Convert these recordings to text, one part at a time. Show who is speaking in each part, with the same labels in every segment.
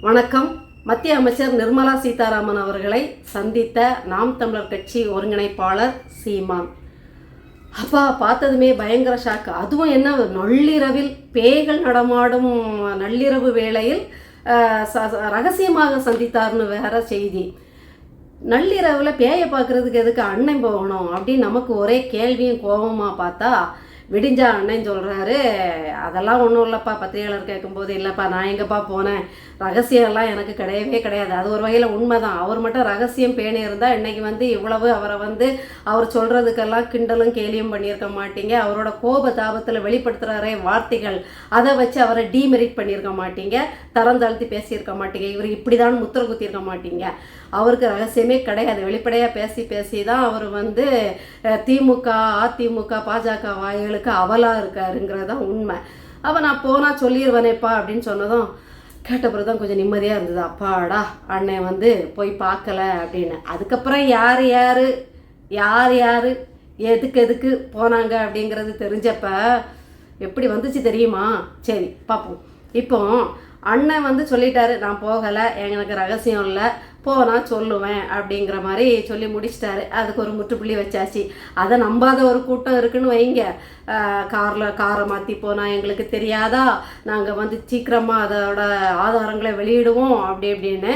Speaker 1: வணக்கம். மத்திய அமைச்சர் நிர்மலா சீதாராமன் அவர்களை சந்தித்த நாம் தமிழர் கட்சி ஒருங்கிணைப்பாளர் சீமான். அப்பா பார்த்ததுமே பயங்கர ஷாக்கு அதுவும் என்ன நள்ளிரவில் பேய்கள் நடமாடும் நள்ளிரவு வேளையில் ச- ரகசியமாக சந்தித்தார்னு வேற செய்தி. நள்ளிரவில் பேயை பார்க்குறதுக்கு எதுக்கு அண்ணன் போகணும் அப்படின்னு நமக்கு ஒரே கேள்வியும் கோபமாக பார்த்தா விடிஞ்சா அண்ணன் சொல்கிறாரு அதெல்லாம் ஒன்றும் இல்லைப்பா பத்திரிகையாளர் கேட்கும்போது இல்லைப்பா நான் எங்கேப்பா போனேன்? ரகசியம்லாம் எனக்கு கிடையவே கிடையாது. அது ஒரு வகையில் உண்மை தான் அவர் மட்டும் ரகசியம் பேணி இருந்தால் இன்றைக்கி வந்து இவ்வளவு அவரை வந்து அவர் சொல்கிறதுக்கெல்லாம் கிண்டலும் கேலியும் பண்ணியிருக்க மாட்டீங்க. அவரோட கோப தாபத்தில் வெளிப்படுத்துகிறாரே வார்த்தைகள். அதை வச்சு அவரை டீமெரிட் பண்ணியிருக்க மாட்டீங்க. தரம் தாழ்த்தி பேசியிருக்க மாட்டீங்க. இவர் இப்படி தான் முத்திர குத்தியிருக்க மாட்டீங்க. அவருக்கு ரகசியமே கிடையாது. வெளிப்படையாக பேசி பேசி தான் அவர் வந்து திமுக அதிமுக பாஜக வாய்களுக்கு அவலாக இருக்காருங்கிறது தான் உண்மை. அப்போ நான் போனால் சொல்லிடுவேனேப்பா அப்படின்னு சொன்னதும் கேட்ட பிறகு தான் கொஞ்சம் நிம்மதியாக இருந்தது. அப்பாடா அண்ணன் வந்து போய் பார்க்கல அப்படின்னு. அதுக்கப்புறம் யார் யார் யார் யார் எதுக்கு எதுக்கு போனாங்க அப்படிங்கிறது தெரிஞ்சப்ப எப்படி வந்துச்சு தெரியுமா? சரி பார்ப்போம் இப்போ அண்ணன் வந்து சொல்லிட்டாரு நான் போகலை எனக்கு ரகசியம் இல்லை. போனால் சொல்லுவேன் அப்படிங்கிற மாதிரி சொல்லி முடிச்சிட்டாரு. அதுக்கு ஒரு முற்றுப்புள்ளி வச்சாச்சு. அதை நம்பாத ஒரு கூட்டம் இருக்குன்னு வைங்க. காரில் காரை மாற்றி போனால் எங்களுக்கு தெரியாதா? நாங்கள் வந்து சீக்கிரமாக அதோட ஆதாரங்களை வெளியிடுவோம். அப்படி இப்படின்னு.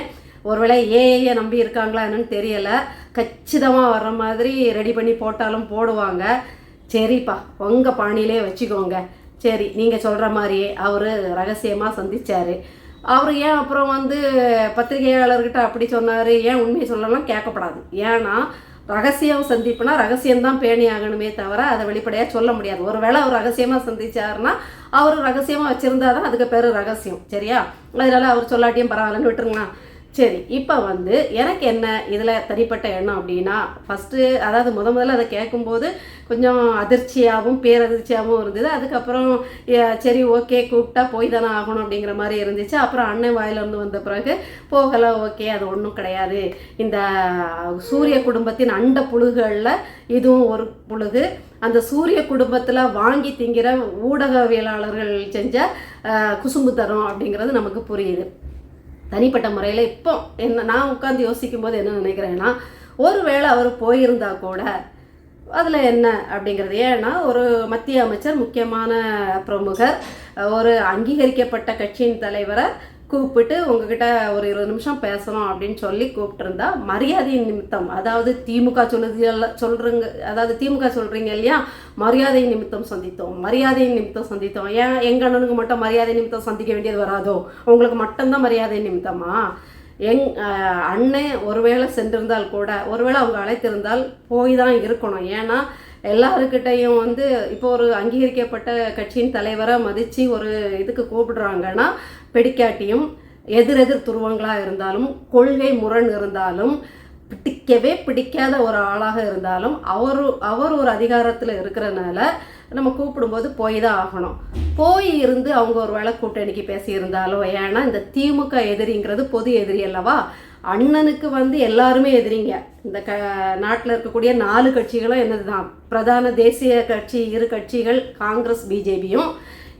Speaker 1: ஒருவேளை ஏஐயை நம்பி இருக்காங்களா என்னன்னு தெரியலை. கச்சிதமாக வர்ற மாதிரி ரெடி பண்ணி போட்டாலும் போடுவாங்க. சரிப்பா உங்கள் பாணியிலே வச்சுக்கோங்க. சரி நீங்கள் சொல்கிற மாதிரியே அவர் ரகசியமாக சந்தித்தார் அவர் ஏன் அப்புறம் வந்து பத்திரிகையாளர்கிட்ட அப்படி சொன்னார்? ஏன் உண்மையை சொல்லலாம் கேட்கப்படாது. ஏன்னா ரகசியம் சந்திப்புனா ரகசியம்தான் பேணி ஆகணுமே தவிர அதை வெளிப்படையாக சொல்ல முடியாது. ஒருவேளை அவர் ரகசியமாக சந்திச்சாருன்னா அவர் ரகசியமாக வச்சுருந்தா தான் அதுக்கு பேர் ரகசியம். சரியா? அதனால அவர் சொல்லாட்டியும் பரவாயில்லன்னு விட்டுருங்களா சரி இப்போ வந்து எனக்கு என்ன? இதில் தனிப்பட்ட எண்ணம் அப்படின்னா ஃபஸ்ட்டு அதாவது முத முதல்ல அதை கேட்கும்போது கொஞ்சம் அதிர்ச்சியாகவும் பேரதிர்ச்சியாகவும் இருந்தது. அதுக்கப்புறம் சரி ஓகே கூப்பிட்டா போய் தானே ஆகணும் அப்படிங்கிற மாதிரி இருந்துச்சு. அப்புறம் அண்ணன் வாயிலிருந்து வந்த பிறகு போகலாம் ஓகே அது ஒன்றும் கிடையாது. இந்த சூரிய குடும்பத்தின் அண்ட புழுகளில் இதுவும் ஒரு புழுகு. அந்த சூரிய குடும்பத்தில் வாங்கி திங்கிற ஊடகவியலாளர்கள் செஞ்ச குசும்பு தரம் அப்படிங்கிறது நமக்கு புரியுது. தனிப்பட்ட முறையில் இப்போ என்ன நான் உட்காந்து யோசிக்கும் போது என்ன நினைக்கிறேன்னா ஒருவேளை அவர் போயிருந்தா கூட அதில் என்ன அப்படிங்கிறது. ஏன்னா ஒரு மத்திய அமைச்சர் முக்கியமான பிரமுகர் ஒரு அங்கீகரிக்கப்பட்ட கட்சியின் தலைவரை கூப்பிட்டு உங்ககிட்ட ஒரு இருபது நிமிஷம் பேசணும் அப்படின்னு சொல்லி கூப்பிட்டுருந்தா மரியாதையின் நிமித்தம். அதாவது திமுக சொல்லுது சொல்கிறங்க அதாவது திமுக சொல்கிறீங்க இல்லையா? மரியாதை நிமித்தம் சந்தித்தோம். மரியாதை நிமித்தம் சந்தித்தோம். ஏன்? எங்கள் அண்ணனுக்கு மட்டும் மரியாதை நிமித்தம் சந்திக்க வேண்டியது வராதோ? உங்களுக்கு மட்டும்தான் மரியாதை நிமித்தமா? எங் அண்ணன் ஒருவேளை சென்றிருந்தால் கூட ஒருவேளை அவங்க அழைத்திருந்தால் போய் தான் இருக்கணும். ஏன்னா எல்லாருக்கிட்டையும் வந்து இப்போ ஒரு அங்கீகரிக்கப்பட்ட கட்சியின் தலைவரை மதித்து ஒரு இதுக்கு கூப்பிடுறாங்கன்னா பிடிக்காட்டியும் எதிரெதிர் துருவங்களாக இருந்தாலும் கொள்கை முரண் இருந்தாலும் பிடிக்கவே பிடிக்காத ஒரு ஆளாக இருந்தாலும் அவர் அவர் ஒரு அதிகாரத்தில் இருக்கிறனால நம்ம கூப்பிடும்போது போய் தான் ஆகணும். போய் இருந்து அவங்க ஒரு வேளை கூட்டணிக்கு பேசியிருந்தாலோ ஏன்னா இந்த திமுக எதிரிங்கிறது பொது எதிரி அல்லவா? அண்ணனுக்கு வந்து எல்லாருமே எதிரிங்க. இந்த க நாட்டில் இருக்கக்கூடிய நாலு கட்சிகளும் என்னது தான் பிரதான தேசிய கட்சி இரு கட்சிகள் காங்கிரஸ் பிஜேபியும்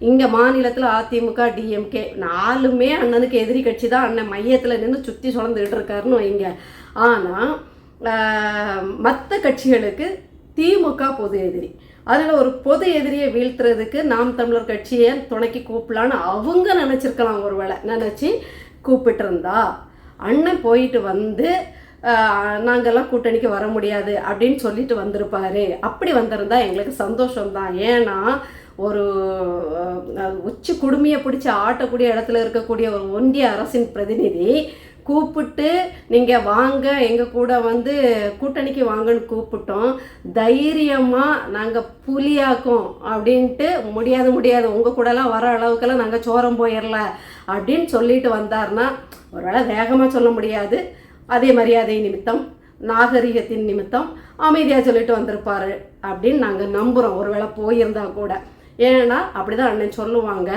Speaker 1: இங்கே மாநிலத்தில் அதிமுக டிஎம்கே நாலுமே அண்ணனுக்கு எதிரி கட்சி தான் அண்ணன் மையத்தில் நின்று சுற்றி சுழந்துக்கிட்டு இருக்காருன்னு வைங்க. ஆனால் மற்ற கட்சிகளுக்கு திமுக பொது எதிரி. அதில் ஒரு பொது எதிரியை வீழ்த்துறதுக்கு நாம் தமிழர் கட்சியை துணைக்கி கூப்பிடலான்னு அவங்க நினச்சிருக்கலாம் ஒரு வேளை நினச்சி கூப்பிட்டுருந்தா. அண்ணன் போயிட்டு வந்து நாங்கள்லாம் கூட்டணிக்கு வர முடியாது அப்படின்னு சொல்லிட்டு வந்திருப்பாரு. அப்படி வந்திருந்தா எங்களுக்கு சந்தோஷம்தான். ஏன்னா ஒரு உச்சி குடுமையை பிடிச்சி ஆட்டக்கூடிய இடத்துல இருக்கக்கூடிய ஒரு ஒன்றிய அரசின் பிரதிநிதி கூப்பிட்டு நீங்கள் வாங்க எங்கள் கூட வந்து கூட்டணிக்கு வாங்கன்னு கூப்பிட்டோம். தைரியமாக நாங்கள் புலியாக்கும் அப்படின்ட்டு முடியாது முடியாது. உங்கள் கூடலாம் வர அளவுக்கெல்லாம் நாங்கள் சோரம் போயிடல அப்படின்னு சொல்லிட்டு வந்தார்னா ஒருவேளை வேகமாக சொல்ல முடியாது. அதே மரியாதை நிமித்தம் நாகரிகத்தின் நிமித்தம் அமைதியாக சொல்லிட்டு வந்திருப்பாரு அப்படின்னு நாங்கள் நம்புகிறோம் ஒருவேளை போயிருந்தா கூட. ஏன்னா அப்படிதான் அண்ணன் சொல்லுவாங்க.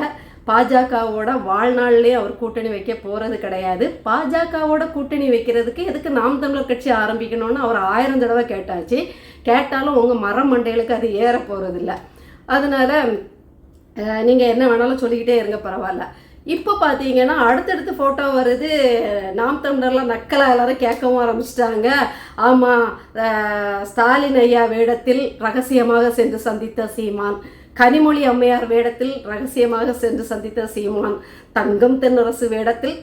Speaker 1: பாஜகவோட வாழ்நாள்லேயே அவர் கூட்டணி வைக்க போகிறது கிடையாது. பாஜகவோட கூட்டணி வைக்கிறதுக்கு எதுக்கு நாம் தமிழர் கட்சி ஆரம்பிக்கணும்னு அவர் ஆயிரம் தடவை கேட்டாச்சு. கேட்டாலும் உங்கள் மரம் மண்டைகளுக்கு அது ஏற போகிறதில்ல அதனால் நீங்கள் என்ன வேணாலும் சொல்லிக்கிட்டே இருங்க பரவாயில்ல. இப்போ பார்த்தீங்கன்னா அடுத்தடுத்து ஃபோட்டோ வருது. நாம் தமிழர்லாம் நக்கலாக எல்லாரும் கேட்கவும் ஆரம்பிச்சிட்டாங்க. ஆமாம் ஸ்டாலின் ஐயா வேடத்தில் ரகசியமாக சென்று சந்தித்த சீமான். கனிமொழி அம்மையார் வேடத்தில் ரகசியமாக சென்று சந்தித்த சீமான் தங்கம் தென்னரசு வேடத்தில்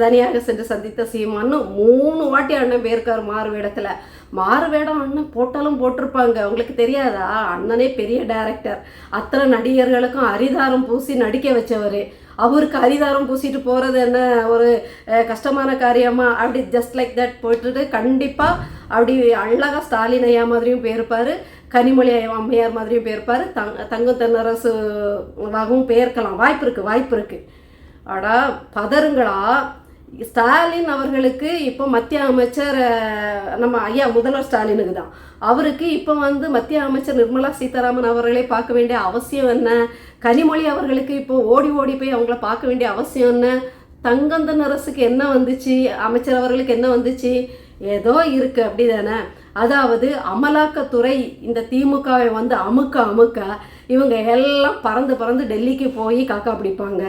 Speaker 1: தனியாக சென்று சந்தித்த சீமான்னு மூணு வாட்டி அண்ணன் போயிருக்கார் மாறு வேடத்தில். மாறு வேடம் அண்ணன் போட்டாலும் போட்டிருப்பாங்க. உங்களுக்கு தெரியாதா? அண்ணனே பெரிய டைரக்டர் அத்தனை நடிகர்களுக்கும் அரிதாரம் பூசி நடிக்க வச்சவர். அவருக்கு அரிதாரம் பூசிட்டு போகிறது என்ன ஒரு கஷ்டமான காரியமா? அப்படி ஜஸ்ட் லைக் தட் போட்டுட்டு கண்டிப்பாக அப்படி அழகாக ஸ்டாலின் ஐயா மாதிரியும் போயிருப்பார் கனிமொழி ஐயா அம்மையார் மாதிரியும் போயிருப்பார் தங் தங்கம் தென்னரசு வாகவும் போயிருக்கலாம். வாய்ப்பு இருக்குது வாய்ப்பு இருக்குது அடா பதருங்களா ஸ்டாலின் அவர்களுக்கு இப்போ மத்திய அமைச்சர் நம்ம ஐயா முதல்வர் ஸ்டாலினுக்கு தான். அவருக்கு இப்போ வந்து மத்திய அமைச்சர் நிர்மலா சீதாராமன் அவர்களை பார்க்க வேண்டிய அவசியம் என்ன? கனிமொழி அவர்களுக்கு இப்போ ஓடி ஓடி போய் அவங்கள பார்க்க வேண்டிய அவசியம் என்ன? தங்கந்தன் அரசுக்கு என்ன வந்துச்சு? அமைச்சர் அவர்களுக்கு என்ன வந்துச்சு? ஏதோ இருக்கு அப்படிதானே? அதாவது அமலாக்கத்துறை இந்த திமுகவை வந்து அமுக்க அமுக்க இவங்க எல்லாம் பறந்து பறந்து டெல்லிக்கு போய் காக்கா பிடிப்பாங்க.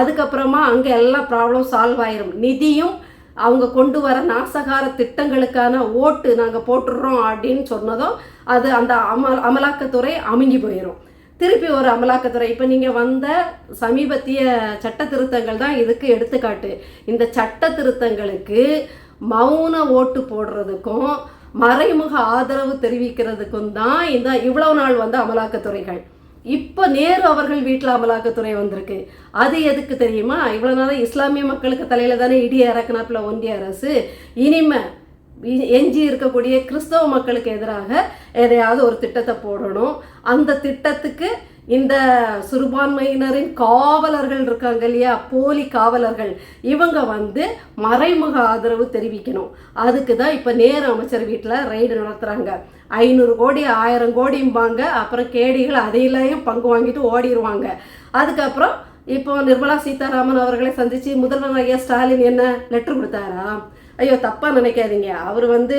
Speaker 1: அதுக்கப்புறமா அங்கே எல்லாம் ப்ராப்ளம் சால்வ் ஆயிரும். நிதியும் அவங்க கொண்டு வர நாசகார திட்டங்களுக்கான ஓட்டு நாங்கள் போட்டுடுறோம் அப்படின்னு சொன்னதும் அது அந்த அமல் அமலாக்கத்துறை அமுங்கி போயிடும் திருப்பி ஒரு அமலாக்கத்துறை. இப்போ நீங்கள் வந்த சமீபத்திய சட்ட திருத்தங்கள் தான் இதுக்கு எடுத்துக்காட்டு. இந்த சட்ட திருத்தங்களுக்கு மௌன ஓட்டு போடுறதுக்கும் மறைமுக ஆதரவு தெரிவிக்கிறதுக்கும் தான் இந்த இவ்வளவு நாள் வந்து அமலாக்கத்துறைகள். இப்போ நேரு அவர்கள் வீட்டில் அமலாக்கத்துறை வந்திருக்கு. அது எதுக்கு தெரியுமா? இவ்வளோ நாள் இஸ்லாமிய மக்களுக்கு தலையில் தானே இடி இறக்குனாப்பில் ஒன்றிய அரசு. இனிமே எஞ்சி இருக்கக்கூடிய கிறிஸ்தவ மக்களுக்கு எதிராக எதையாவது ஒரு திட்டத்தை போடணும். அந்த திட்டத்துக்கு இந்த சிறுபான்மையினரின் காவலர்கள் இருக்காங்க இல்லையா? போலி காவலர்கள். இவங்க வந்து மறைமுக ஆதரவு தெரிவிக்கணும். அதுக்கு தான் இப்போ நேரு அமைச்சர் வீட்டில் ரைடு நடத்துகிறாங்க ஐநூறு கோடி ஆயிரம் கோடிம்பாங்க. அப்புறம் கேடிகள் அதையிலையும் பங்கு வாங்கிட்டு ஓடிடுவாங்க அதுக்கப்புறம் இப்போ நிர்மலா சீதாராமன் அவர்களை சந்தித்து முதல்வர் ஐயா ஸ்டாலின் என்ன? லெட்டர் கொடுத்தாரா? ஐயோ தப்பாக நினைக்காதீங்க. அவர் வந்து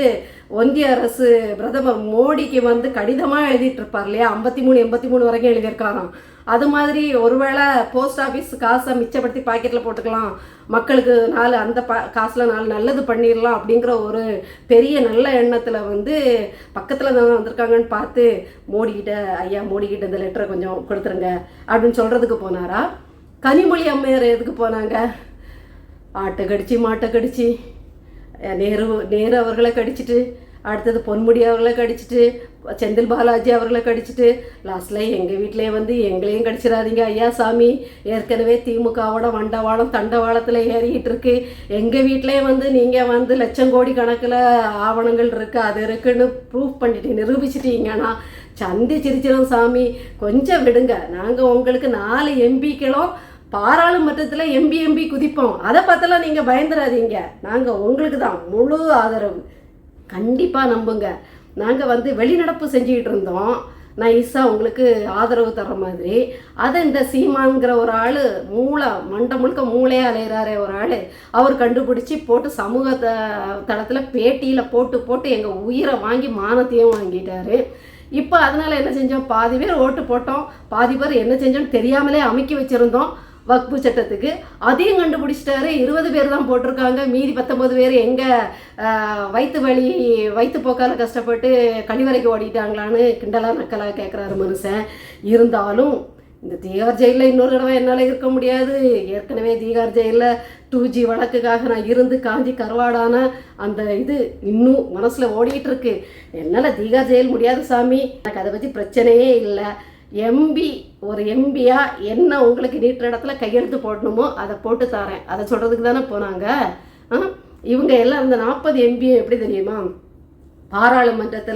Speaker 1: ஒன்றிய அரசு பிரதமர் மோடிக்கு வந்து கடிதமாக எழுதிட்டு இருப்பார் இல்லையா ஐம்பத்தி மூணு எண்பத்தி மூணு வரைக்கும் எழுதியிருக்காராம். அது மாதிரி ஒருவேளை போஸ்ட் ஆஃபீஸ் காசை மிச்சப்படுத்தி பாக்கெட்டில் போட்டுக்கலாம். மக்களுக்கு நாலு அந்த பா காசில் நாலு நல்லது பண்ணிடலாம் அப்படிங்கிற ஒரு பெரிய நல்ல எண்ணத்தில் வந்து பக்கத்தில் தான் வந்திருக்காங்கன்னு பார்த்து மோடிக்கிட்ட ஐயா மோடிக்கிட்ட இந்த லெட்டரை கொஞ்சம் கொடுத்துருங்க அப்படின்னு சொல்கிறதுக்கு போனாரா? கனிமொழி அம்மையார் எதுக்கு போனாங்க? ஆட்டை கடிச்சு மாட்டை கடிச்சு நேரு நேரு அவர்களை கடிச்சிட்டு அடுத்தது பொன்முடி அவர்களை கடிச்சிட்டு செந்தில் பாலாஜி அவர்களை கடிச்சிட்டு லாஸ்ட்டில் எங்கள் வீட்டிலே வந்து எங்களையும் கடிச்சிடாதீங்க ஐயா சாமி. ஏற்கனவே திமுகவோட வண்டவாளம் தண்டவாளத்தில் ஏறிக்கிட்டு இருக்கு. எங்கள் வீட்டிலே வந்து நீங்கள் வந்து லட்சம் கோடி கணக்கில் ஆவணங்கள் இருக்குது அது இருக்குன்னு ப்ரூஃப் பண்ணிட்டு நிரூபிச்சிட்டீங்கன்னா சந்தி சிரிச்சிடும் சாமி. கொஞ்சம் விடுங்க. நாங்கள் உங்களுக்கு நாலு எம்பிக்களும் பாராளுமன்றத்தில் எம்பி எம்பி குதிப்போம். அதை பார்த்தெல்லாம் நீங்கள் பயந்துடாதீங்க. நாங்கள் உங்களுக்கு தான். முழு ஆதரவு. கண்டிப்பாக நம்புங்க. நாங்கள் வந்து வெளிநடப்பு செஞ்சுக்கிட்டு இருந்தோம். நைஸாக உங்களுக்கு ஆதரவு தர்ற மாதிரி. அதை இந்த சீமான்கிற ஒரு ஆள் மூளை மண்டை முழுக்க மூளையாக அலையிறாரே ஒரு ஆள் அவர் கண்டுபிடிச்சி போட்டு சமூக த- தளத்தில் பேட்டியில் போட்டு போட்டு எங்கள் உயிரை வாங்கி மானத்தையும் வாங்கிட்டாரு. இப்போ அதனால் என்ன செஞ்சோம்? பாதி பேர் ஓட்டு போட்டோம். பாதி பேர் என்ன செஞ்சோம்னு தெரியாமலே அமைக்கி வச்சுருந்தோம். வக்பு சட்டத்துக்கு. அதையும் கண்டுபிடிச்சிட்டாரு. இருபது பேர் தான் போட்டிருக்காங்க. மீதி பத்தொம்பது பேர் எங்கே வயிற்று வலி வயிற்று போக்கால் கஷ்டப்பட்டு கழிவறைக்கு ஓடிட்டாங்களான்னு கிண்டலாக நக்கலாக கேட்குறாரு மனுஷன். இருந்தாலும் இந்த தீகார் ஜெயிலில் இன்னொரு தடவை என்னால் இருக்க முடியாது. ஏற்கனவே தீகார் ஜெயிலில் டூ ஜி வழக்குக்காக நான் இருந்து காஞ்சி கருவாடான அந்த இது இன்னும் மனசில் ஓடிட்டு இருக்கு. என்னால் தீகார் ஜெயில் முடியாது சாமி. எனக்கு அதை பற்றி பிரச்சனையே இல்லை. எம்பி ஒரு எம்பியா என்ன உங்களுக்கு நீட்டுற இடத்துல கையெழுத்து போடணுமோ அதை போட்டு தரேன். அதை சொல்கிறதுக்கு தானே போனாங்க. இவங்க எல்லாம் இந்த நாற்பது எம்பியும் எப்படி தெரியுமா? பாராளுமன்றத்தில்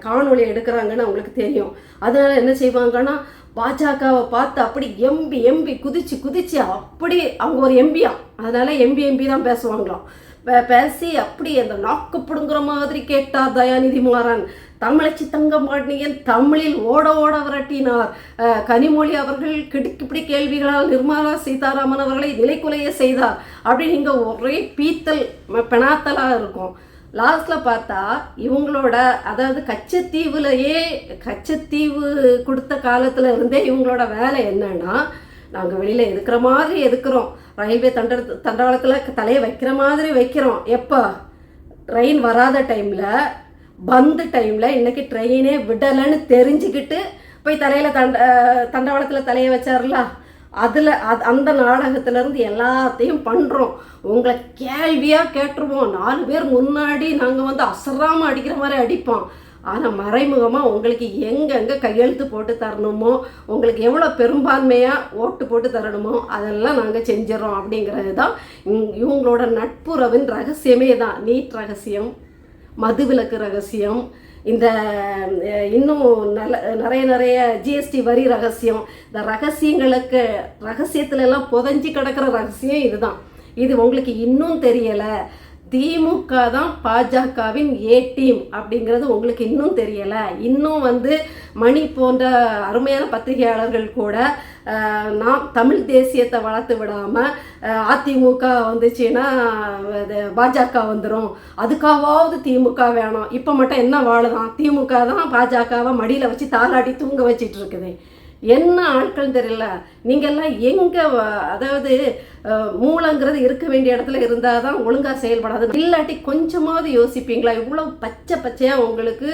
Speaker 1: காணொளி எடுக்கிறாங்கன்னு அவங்களுக்கு தெரியும். அதனால என்ன செய்வாங்கன்னா பாஜகவை பார்த்து அப்படி எம்பி எம்பி குதிச்சு குதிச்சு அப்படி அவங்க ஒரு எம்பியா அதனால எம்பி எம்பி தான் பேசுவாங்களாம். பே- பேசி அப்படி அந்த நாக்கு பிடுங்குற மாதிரி கேட்டார் தயாநிதி மாறன். தமிழச்சி தங்கம் பாண்டியன் தமிழில் ஓட ஓட விரட்டினார். கனிமொழி அவர்கள் கிடுக்கிப்பிடி கேள்விகளால் நிர்மலா சீதாராமன் அவர்களை நிலைக்குலைய செய்தார். அப்படின்னு இங்கே ஒரே பீத்தல் பெணாத்தலாக இருக்கும். லாஸ்ட்டில் பார்த்தா இவங்களோட அதாவது கச்சத்தீவுலையே கச்சத்தீவு கொடுத்த காலத்தில் இருந்தே இவங்களோட வேலை என்னன்னா நாங்கள் வெளியில் எதுக்குற மாதிரி எதுக்குறோம். ரயில்வே தண்ட தண்டவாளத்தில் தலையை வைக்கிற மாதிரி வைக்கிறோம். எப்போ? ட்ரெயின் வராத டைமில் பந்து டைமில் இன்னைக்கு ட்ரெயினே விடலைன்னு தெரிஞ்சுக்கிட்டு போய் தலையில் தண்ட தண்டவாளத்தில் தலையை வச்சார்ல அதில் அது அந்த நாடகத்திலேருந்து எல்லாத்தையும் பண்ணுறோம் உங்களை கேள்வியாக கேட்டுருவோம். நாலு பேர் முன்னாடி நாங்கள் வந்து அசராமல் அடிக்கிற மாதிரி அடிப்போம். ஆனால் மறைமுகமாக உங்களுக்கு எங்கெங்கே கையெழுத்து போட்டு தரணுமோ உங்களுக்கு எவ்வளோ பெரும்பான்மையாக ஓட்டு போட்டு தரணுமோ அதெல்லாம் நாங்கள் செஞ்சிடறோம் அப்படிங்கிறது தான் இவங்களோட நட்புறவின் ரகசியமே தான். நீட் ரகசியம் மதுவிலக்கு ரகசியம் இந்த இன்னும் நல்ல நிறைய நிறைய ஜிஎஸ்டி வரி ரகசியம் இந்த ரகசியங்களுக்கு ரகசியத்துல எல்லாம் புதஞ்சு கிடக்கிற ரகசியம் இதுதான். இது உங்களுக்கு இன்னும் தெரியலை. திமுக தான் பாஜகவின் ஏ டீம் அப்படிங்கிறது உங்களுக்கு இன்னும் தெரியலை. இன்னும் வந்து மணி போன்ற அருமையான பத்திரிகையாளர்கள் கூட நாம் தமிழ் தேசியத்தை வளர்த்து விடாமல் அதிமுக வந்துச்சுன்னா அது பாஜக வந்துடும் அதுக்காவது திமுக வேணும். இப்போ மட்டும் என்ன வாழுதான்? திமுக தான் பாஜகவை மடியில் வச்சு தாளாட்டி தூங்க வச்சிட்டு இருக்குது. என்ன ஆட்கள் தெரியல? நீங்கள்லாம் எங்கே அதாவது மூளைங்கிறது இருக்க வேண்டிய இடத்துல இருந்தால் தான் ஒழுங்காக செயல்படாது. இல்லாட்டி கொஞ்சமாவது யோசிப்பீங்களா? இவ்வளோ பச்சை பச்சையாக உங்களுக்கு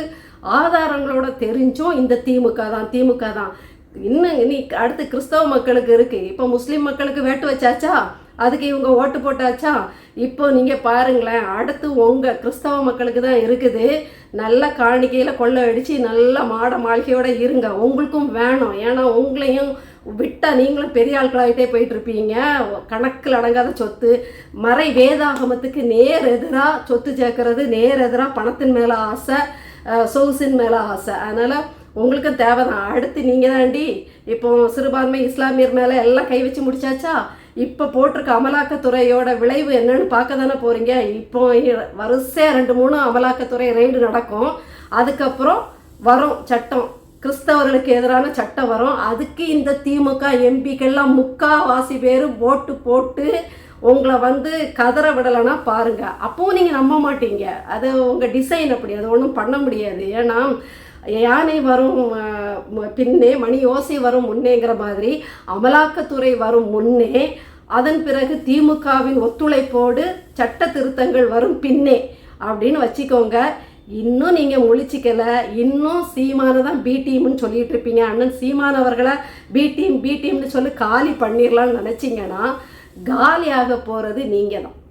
Speaker 1: ஆதாரங்களோட தெரிஞ்சும் இந்த திமுக தான் திமுக தான். இன்னும் இனி அடுத்து கிறிஸ்தவ மக்களுக்கு இருக்குது இப்போ முஸ்லீம் மக்களுக்கு வேட்டு வச்சாச்சா? அதுக்கு இவங்க ஓட்டு போட்டாச்சா? இப்போ நீங்கள் பாருங்களேன் அடுத்து உங்கள் கிறிஸ்தவ மக்களுக்கு தான் இருக்குது. நல்ல காணிக்கையில் கொள்ளை அடித்து நல்ல மாட மாளிகையோடு இருங்க. உங்களுக்கும் வேணும். ஏன்னா உங்களையும் விட்டால் நீங்களும் பெரிய ஆட்களாகிட்டே போயிட்டுருப்பீங்க. கணக்கில் அடங்காத சொத்து. மறை வேதாகமத்துக்கு நேர் எதிராக சொத்து சேர்க்கறது நேர் எதிராக பணத்தின் மேலே ஆசை சொகுசின் மேலே ஆசை. அதனால் உங்களுக்கும் தேவை தான் அடுத்து நீங்கள் தாண்டி இப்போ சிறுபான்மை இஸ்லாமியர் மேலே எல்லாம் கை வச்சு முடிச்சாச்சா? இப்போ போட்டிருக்க அமலாக்கத்துறையோட விளைவு என்னன்னு பார்க்க தானே போகிறீங்க இப்போ வரிசையாக ரெண்டு மூணு அமலாக்கத்துறை ரெய்டு நடக்கும். அதுக்கப்புறம் வரும் சட்டம். கிறிஸ்தவர்களுக்கு எதிரான சட்டம் வரும். அதுக்கு இந்த திமுக எம்பிக்கெல்லாம் முக்காவாசி பேர் ஓட்டு போட்டு உங்களை வந்து கதற விடலைன்னா பாருங்கள் அப்போவும் நீங்கள் நம்ப மாட்டீங்க. அது உங்கள் டிசைன் அப்படி. அது ஒன்றும் பண்ண முடியாது. ஏன்னா யானை வரும் பின்னே மணி ஓசை வரும் முன்னேங்கிற மாதிரி அமலாக்கத்துறை வரும் முன்னே அதன் பிறகு திமுகவின் ஒத்துழைப்போடு சட்ட திருத்தங்கள் வரும் பின்னே அப்படின்னு வச்சுக்கோங்க. இன்னும் நீங்கள் முழிச்சிக்கல இன்னும் சீமானை தான் பி டீம்னு சொல்லிட்டு இருப்பீங்க. அண்ணன் சீமானவர்களை பி டீம் பி டீம்னு சொல்லி காலி பண்ணிடலாம்னு நினச்சிங்கன்னா காலியாக போகிறது நீங்கள் தான்